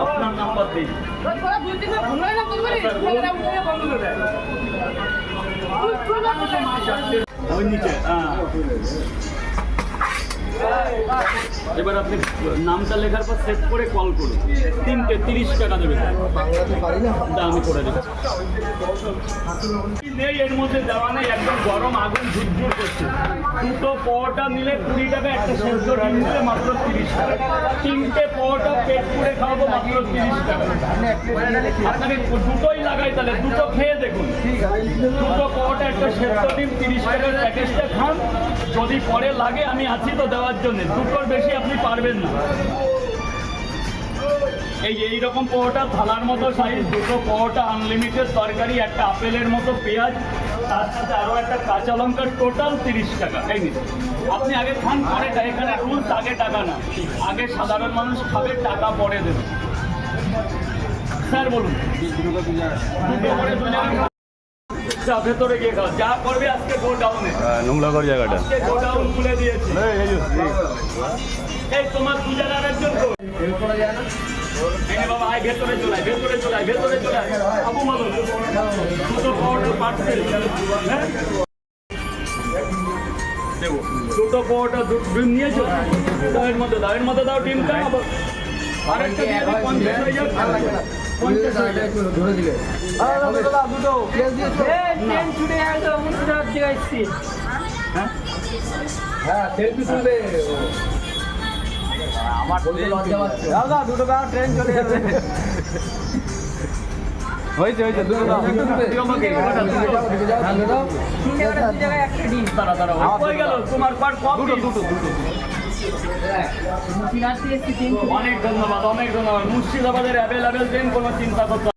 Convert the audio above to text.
আপনার নাম্বার দিন। ওই নিচে। হ্যাঁ। এবার আপনি নামটা লেখার পর সেভ করে কল করুন। তিনটে তিরিশ টাকা দেবে। আমি করে দেবো। নেই, এর মধ্যে দেওয়া নেই। একদম গরম, আগুন ঝুরঝুর করছে। দুটো পরোটা নিলে কুড়ি টাকা, একটা সেদ্ধ ডিম নিলে মাত্র তিরিশ টাকা। তিনটে পরোটা পেট পুড়ে খাওয়াবো মাত্র তিরিশ টাকা। আপনাকে দুটোই লাগাই তাহলে। দুটো খেয়ে দেখুন। দুটো একটা সেদ্ধ ডিম তিরিশ টাকার প্যাকেজটা খান। যদি পরে লাগে, আমি আছি তো দেওয়ার জন্য। দুটোর বেশি আপনি পারবেন না। এই এইরকম পরোটা, থালার মতো সাইজ দুটো পরোটা আনলিমিটেড তরকারি, একটা আপেলের মতো পেঁয়াজ, তার সাথে আরও একটা কাঁচা লঙ্কা টোটাল তিরিশ টাকা। এই নিন। আপনি আগে খান, পরে এখানে রুলস আগে টাকা না। আগে সাধারণ মানুষ খাবে, টাকা পরে দেবে। স্যার, বলুন। দুটো করে যা ভেতরে গিয়ে খাও। যা করবে আজকে গোডাউনে। নোংলাগড় জায়গাটা। গোডাউন খুলে দিয়েছি। এই তোমার পূজার আরেকজন বাবা আয় ভেতরে চলে ভেতরে চলে ভেতরে চলে আবু দুটো পাউডার পার্সেল হ্যাঁ? দুটো পাউডার ডিম নিয়েছো? দাও এর মধ্যে দাও এর মধ্যে দাও ডিমটা আবার। হয়ে হয়ে হ্যাঁ? সেলফি তুলবে আমার দাদা দুটো টাকা ট্রেন চলে যাবে। হয়েছে হয়েছে দুটো দাও। দিও। আমাকে, কটা দাও? দাঁড়া দাঁড়া হয়ে গেল তোমার দুটো দুটো দুটো। অনেক ধন্যবাদ অনেক ধন্যবাদ মুর্শিদাবাদের অ্যাভেলেবেল ট্রেন কোনো চিন্তা করতে।